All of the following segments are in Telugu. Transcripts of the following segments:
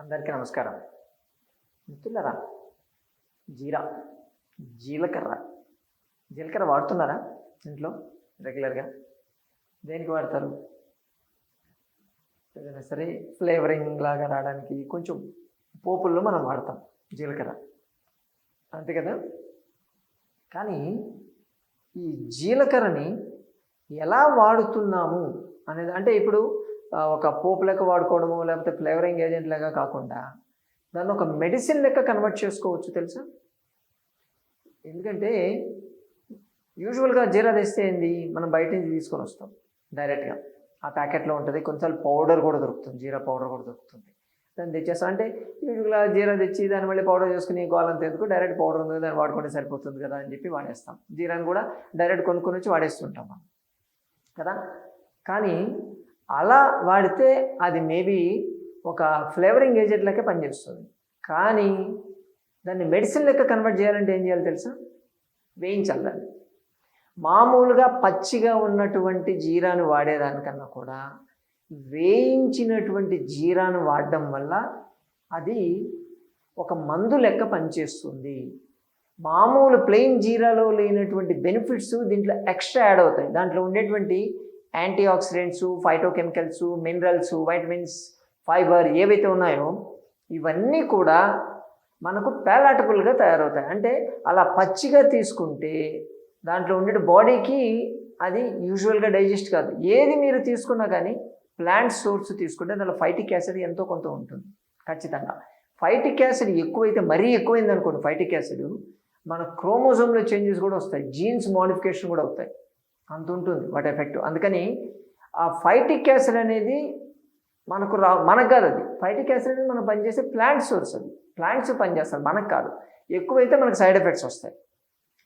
అందరికీ నమస్కారం. మిత్రులరా జీరా జీలకర్ర. జీలకర్ర వాడుతున్నారా ఇంట్లో రెగ్యులర్గా? దేనికి వాడతారు? ఏదైనా సరే ఫ్లేవరింగ్ లాగా రావడానికి కొంచెం పోపుల్లో మనం వాడతాం జీలకర్ర. అంతే కదా? కానీ ఈ జీలకర్రని ఎలా వాడుతున్నాము అనేది అంటే ఇప్పుడు ఒక పోపు లెక్క వాడుకోవడము లేకపోతే ఫ్లేవరింగ్ ఏజెంట్ లెక్క కాకుండా దాన్ని ఒక మెడిసిన్ లెక్క కన్వర్ట్ చేసుకోవచ్చు తెలుసా? ఎందుకంటే యూజువల్గా జీరా తెస్తే ఏంది? మనం బయట నుంచి తీసుకొని వస్తాం డైరెక్ట్గా. ఆ ప్యాకెట్లో ఉంటుంది. కొన్నిసార్లు పౌడర్ కూడా దొరుకుతుంది. జీరా పౌడర్ కూడా దొరుకుతుంది. దాన్ని తెచ్చేస్తాం. అంటే యూజువల్గా జీరా తెచ్చి దాన్ని మళ్ళీ పౌడర్ చేసుకుని గోలంత ఎందుకు? డైరెక్ట్ పౌడర్ ఉంది. దాన్ని వాడుకుంటే సరిపోతుంది కదా అని చెప్పి వాడేస్తాం. జీరాని కూడా డైరెక్ట్ కొనుక్కొని వచ్చి వాడేస్తుంటాం మనం. కదా? కానీ అలా వాడితే అది మేబీ ఒక ఫ్లేవరింగ్ ఏజెంట్ లెక్క పనిచేస్తుంది. కానీ దాన్ని మెడిసిన్ లెక్క కన్వర్ట్ చేయాలంటే ఏం చేయాలి తెలుసా? వేయించాలి దాన్ని. మామూలుగా పచ్చిగా ఉన్నటువంటి జీరాను వాడేదానికన్నా కూడా వేయించినటువంటి జీరాను వాడడం వల్ల అది ఒక మందు లెక్క పనిచేస్తుంది. మామూలు ప్లెయిన్ జీరాలో లేనటువంటి బెనిఫిట్స్ దీంట్లో ఎక్స్ట్రా యాడ్ అవుతాయి. దాంట్లో ఉండేటువంటి antioxidants phytochemicals minerals vitamins fibre ఏవైతే ఉన్నాయో ఇవన్నీ కూడా మనకు ప్యాలటబుల్గా తయారవుతాయి. అంటే అలా పచ్చిగా తీసుకుంటే దాంట్లో ఉండే బాడీకి అది యూజువల్గా డైజెస్ట్ కాదు. ఏది మీరు తీసుకున్నా కానీ ప్లాంట్ సోర్స్ తీసుకుంటే దానిలో ఫైటిక్ యాసిడ్ ఎంతో కొంత ఉంటుంది. ఖచ్చితంగా. ఫైటిక్ యాసిడ్ ఎక్కువైతే మరీ ఎక్కువైంది అనుకోండి ఫైటిక్ యాసిడ్ మన క్రోమోజోమ్లో చేంజెస్ కూడా వస్తాయి. జీన్స్ మోడిఫికేషన్ కూడా అవుతాయి. అంత ఉంటుంది వాటి ఎఫెక్ట్ అందుకని ఆ ఫైటిక్ యాసిడ్ అనేది మనకు రా మనకు కాదు అది. ఫైటిక్ యాసిడ్ అనేది మనం పనిచేసే ప్లాంట్ సోర్స్ అది. ప్లాంట్స్ పనిచేస్తారు మనకు కాదు. ఎక్కువైతే మనకు సైడ్ ఎఫెక్ట్స్ వస్తాయి.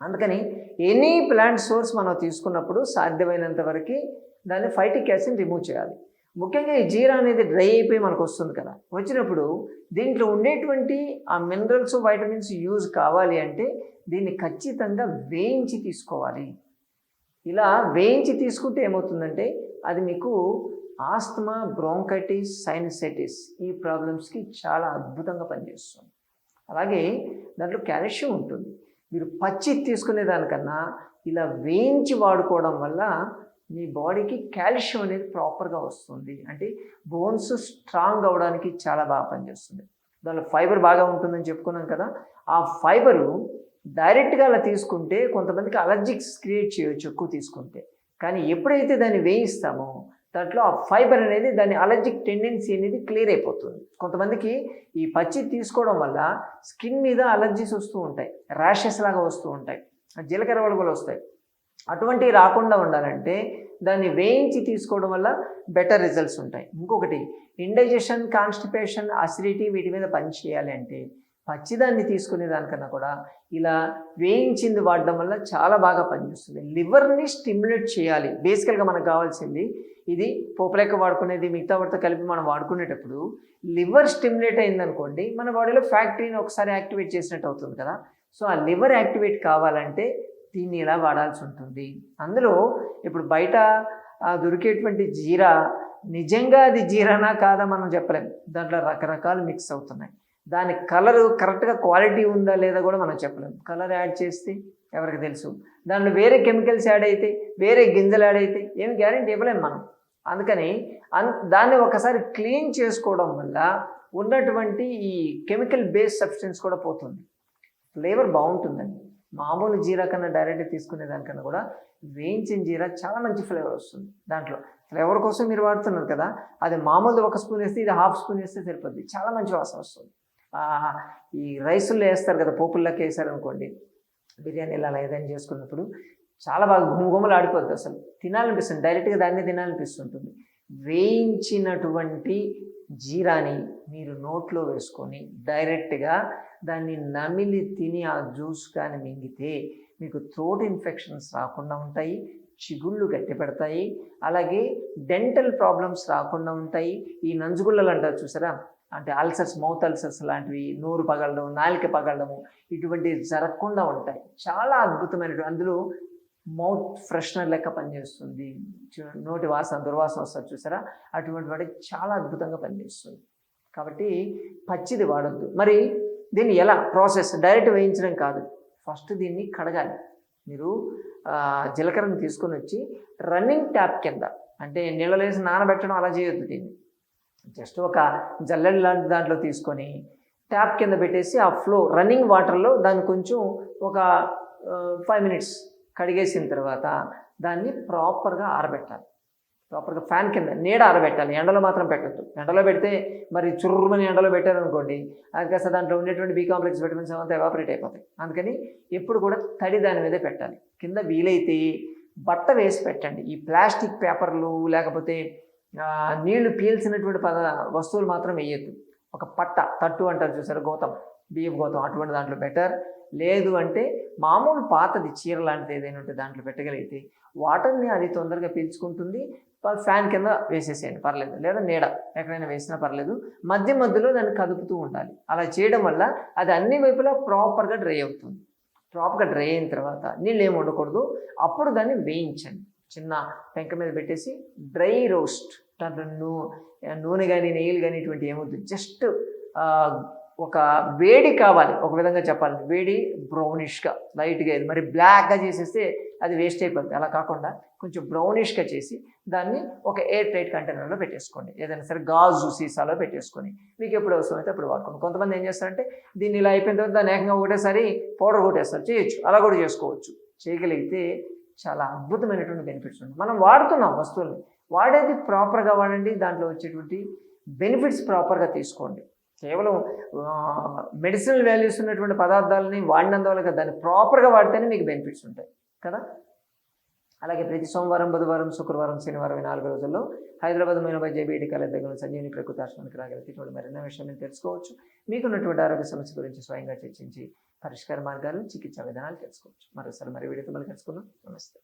అందుకని ఎనీ ప్లాంట్ సోర్స్ మనం తీసుకున్నప్పుడు సాధ్యమైనంత వరకు దాన్ని ఫైటిక్ యాసిడ్ రిమూవ్ చేయాలి. ముఖ్యంగా ఈ జీరా అనేది డ్రై అయిపోయి మనకు వస్తుంది కదా. వచ్చినప్పుడు దీంట్లో ఉండేటువంటి ఆ మినరల్స్ వైటమిన్స్ యూజ్ కావాలి అంటే దీన్ని ఖచ్చితంగా వేయించి తీసుకోవాలి. ఇలా వేయించి తీసుకుంటే ఏమవుతుందంటే అది మీకు ఆస్తమా బ్రోంకైటిస్ సైనసైటిస్ ఈ ప్రాబ్లమ్స్కి చాలా అద్భుతంగా పనిచేస్తుంది. అలాగే దాంట్లో కాల్షియం ఉంటుంది. మీరు పచ్చి తీసుకునే దానికన్నా ఇలా వేయించి వాడుకోవడం వల్ల మీ బాడీకి కాల్షియం అనేది ప్రాపర్గా వస్తుంది. అంటే బోన్స్ స్ట్రాంగ్ అవ్వడానికి చాలా బాగా పనిచేస్తుంది. దానిలో ఫైబర్ బాగా ఉంటుందని చెప్పుకున్నాం కదా. ఆ ఫైబరు డైరెక్ట్గా అలా తీసుకుంటే కొంతమందికి అలర్జిక్స్ క్రియేట్ చేయొచ్చు ఎక్కువ తీసుకుంటే. కానీ ఎప్పుడైతే దాన్ని వేయిస్తామో దాంట్లో ఆ ఫైబర్ అనేది దాని అలర్జిక్ టెండెన్సీ అనేది క్లియర్ అయిపోతుంది. కొంతమందికి ఈ పచ్చి తీసుకోవడం వల్ల స్కిన్ మీద అలర్జీస్ వస్తూ ఉంటాయి ర్యాషెస్ లాగా వస్తూ ఉంటాయి జీలకర్ర వడగలు వస్తాయి. అటువంటివి రాకుండా ఉండాలంటే దాన్ని వేయించి తీసుకోవడం వల్ల బెటర్ రిజల్ట్స్ ఉంటాయి. ఇంకొకటి ఇండైజెషన్ కాన్స్టిపేషన్ అసిడిటీ వీటి మీద పనిచేయాలి అంటే పచ్చిదాన్ని తీసుకునే దానికన్నా కూడా ఇలా వేయించింది వాడడం వల్ల చాలా బాగా పనిచేస్తుంది. లివర్ని స్టిమ్యులేట్ చేయాలి. బేసికల్గా మనకు కావాల్సింది ఇది పోపలేక వాడుకునేది మిగతా వాటితో కలిపి మనం వాడుకునేటప్పుడు లివర్ స్టిమ్యులేట్ అయిందనుకోండి మన బాడీలో ఫ్యాక్టరీని ఒకసారి యాక్టివేట్ చేసినట్టు అవుతుంది కదా. సో ఆ లివర్ యాక్టివేట్ కావాలంటే దీన్ని ఇలా వాడాల్సి ఉంటుంది. అందులో ఇప్పుడు బయట దొరికేటువంటి జీరా నిజంగా అది జీరానా కాదా మనం చెప్పలేము దాంట్లో రకరకాలు మిక్స్ అవుతున్నాయి. దాని కలర్ కరెక్ట్గా క్వాలిటీ ఉందా లేదా కూడా మనం చెప్పలేం. కలర్ యాడ్ చేస్తే ఎవరికి తెలుసు. దాంట్లో వేరే కెమికల్స్ యాడ్ అయితే వేరే గింజలు యాడ్ అయితే ఏమి గ్యారంటీ ఇవ్వలేము మనం. అందుకని అన్ దాన్ని ఒకసారి క్లీన్ చేసుకోవడం వల్ల ఉన్నటువంటి ఈ కెమికల్ బేస్డ్ సబ్స్టెన్స్ కూడా పోతుంది. ఫ్లేవర్ బాగుంటుందండి. మామూలు జీరా కన్నా డైరెక్ట్ తీసుకునే దానికన్నా కూడా వేయించిన జీరా చాలా మంచి ఫ్లేవర్ వస్తుంది దాంట్లో. ఫ్లేవర్ కోసం మీరు వాడుతున్నారు కదా అది మామూలు ఒక స్పూన్ వేస్తే ఇది హాఫ్ స్పూన్ వేస్తే సరిపోద్ది. చాలా మంచి వాసన వస్తుంది. ఈ రైసుల్లో వేస్తారు కదా పోపుల్లోకి వేసారు అనుకోండి బిర్యానీలు అలా ఏదైనా చేసుకున్నప్పుడు చాలా బాగా గుమగుమలు ఆడిపోద్ది అసలు. తినాలనిపిస్తుంది డైరెక్ట్గా దాన్ని తినాలనిపిస్తుంటుంది. వేయించినటువంటి జీరాని మీరు నోట్లో వేసుకొని డైరెక్ట్గా దాన్ని నమిలి తిని ఆ జ్యూస్ కానీ మింగితే మీకు థ్రోట్ ఇన్ఫెక్షన్స్ రాకుండా ఉంటాయి చిగుళ్ళు గట్టి పెడతాయి అలాగే డెంటల్ ప్రాబ్లమ్స్ రాకుండా ఉంటాయి. ఈ నంజుగుళ్ళలు అంటారు చూసారా? అంటే అల్సర్స్ మౌత్ అల్సర్స్ లాంటివి నోరు పగలడం నాలిక పగలడము ఇటువంటివి జరగకుండా ఉంటాయి. చాలా అద్భుతమైనటువంటి అందులో మౌత్ ఫ్రెషనర్ లెక్క పనిచేస్తుంది. నోటి వాసన దుర్వాసన వస్తారు చూసారా? అటువంటి వాటికి చాలా అద్భుతంగా పనిచేస్తుంది. కాబట్టి పచ్చిది వాడొద్దు. మరి దీన్ని ఎలా? ప్రాసెస్ డైరెక్ట్ వేయించడం కాదు. ఫస్ట్ దీన్ని కడగాలి. మీరు జీలకర్రను తీసుకొని వచ్చి రన్నింగ్ ట్యాప్ కింద అంటే నీళ్ళలో వేసి నానబెట్టడం అలా చేయొద్దు దీన్ని. జస్ట్ ఒక జల్లెడ లాంటి దాంట్లో తీసుకొని ట్యాప్ కింద పెట్టేసి ఆ ఫ్లో రన్నింగ్ వాటర్లో దాన్ని కొంచెం ఒక ఫైవ్ మినిట్స్ కడిగేసిన తర్వాత దాన్ని ప్రాపర్గా ఆరబెట్టాలి. ప్రాపర్గా ఫ్యాన్ కింద నీడ ఆరబెట్టాలి. ఎండలో మాత్రం పెట్టద్దు. ఎండలో పెడితే మరి చుర్రుమని ఎండలో పెట్టారనుకోండి అది కాస్త దాంట్లో ఉండేటువంటి బీ కాంప్లెక్స్ విటమిన్స్ అంతా ఎవాపరేట్ అయిపోతాయి. అందుకని ఎప్పుడు కూడా తడి దాని మీదే పెట్టాలి. కింద వీలైతే బట్ట వేసి పెట్టండి. ఈ ప్లాస్టిక్ పేపర్లు లేకపోతే నీళ్ళు పీల్చినటువంటి పద వస్తువులు మాత్రం వేయద్దు. ఒక పట్ట తట్టు అంటారు చూసారు గోతం. బియ్యం గోతం అటువంటి దాంట్లో బెటర్. లేదు అంటే మామూలు పాతది చీర లాంటిది ఏదైనా ఉంటే దాంట్లో పెట్టగలిగితే వాటర్ని అది తొందరగా పీల్చుకుంటుంది. ప- ఫ్యాన్ కింద వేసేసేయండి పర్లేదు. లేదా నీడ ఎక్కడైనా వేసినా పర్లేదు. మధ్య మధ్యలో దాన్ని కదుపుతూ ఉండాలి. అలా చేయడం వల్ల అది అన్ని వైపులా ప్రాపర్గా డ్రై అవుతుంది. ప్రాపర్గా డ్రై అయిన తర్వాత నీళ్ళు ఏమి ఉండకూడదు. అప్పుడు దాన్ని వేయించండి. చిన్న పెంక మీద పెట్టేసి డ్రై రోస్ట్ దాంట్లో నూ నూనె కానీ నెయ్యిలు కానీ ఇటువంటి ఏమొద్దు. జస్ట్ ఒక వేడి కావాలి. ఒక విధంగా చెప్పాలి వేడి బ్రౌనిష్గా లైట్గా ఇది మరి బ్లాక్గా చేసేస్తే అది వేస్ట్ అయిపోతుంది అలా కాకుండా కొంచెం బ్రౌనిష్గా చేసి దాన్ని ఒక ఎయిర్ టైట్ కంటైనర్లో పెట్టేసుకోండి. ఏదైనా సరే గాజు సీసాలో పెట్టేసుకొని మీకు ఎప్పుడు అవసరమైతే అప్పుడు వాడుకోండి. కొంతమంది ఏం చేస్తారంటే దీన్ని ఇలా అయిపోయిన తర్వాత దాన్ని ఏకంగా ఒకటేసారి పౌడర్ కొట్టేస్తారు. చేయొచ్చు. అలా కూడా చేసుకోవచ్చు. చేయగలిగితే చాలా అద్భుతమైనటువంటి బెనిఫిట్స్ ఉంటాయి మనం వాడుతున్నాం వస్తువుల్ని. వాడేది ప్రాపర్గా వాడండి దాంట్లో వచ్చేటువంటి బెనిఫిట్స్ ప్రాపర్గా తీసుకోండి. కేవలం మెడిసినల్ వాల్యూస్ ఉన్నటువంటి పదార్థాలని వాడినందువల్ల దాన్ని ప్రాపర్గా వాడితేనే మీకు బెనిఫిట్స్ ఉంటాయి. కదా? అలాగే ప్రతి సోమవారం బుధవారం శుక్రవారం శనివారం ఈ నాలుగు రోజుల్లో హైదరాబాద్ మీనబై జేబీడి కాలేజ్ దగ్గర సంజీవిని ప్రకృతి ఆశ్రమానికి రాగలిగితే మరిన్న విషయాన్ని తెలుసుకోవచ్చు. మీకున్నటువంటి ఆరోగ్య సమస్య గురించి స్వయంగా చర్చించి పరిష్కార మార్గాలు చికిత్సా విధానాలు తెలుసుకోవచ్చు. మరోసారి మరి వీడియోతో మళ్ళీ కలుసుకుందాం. నమస్తే.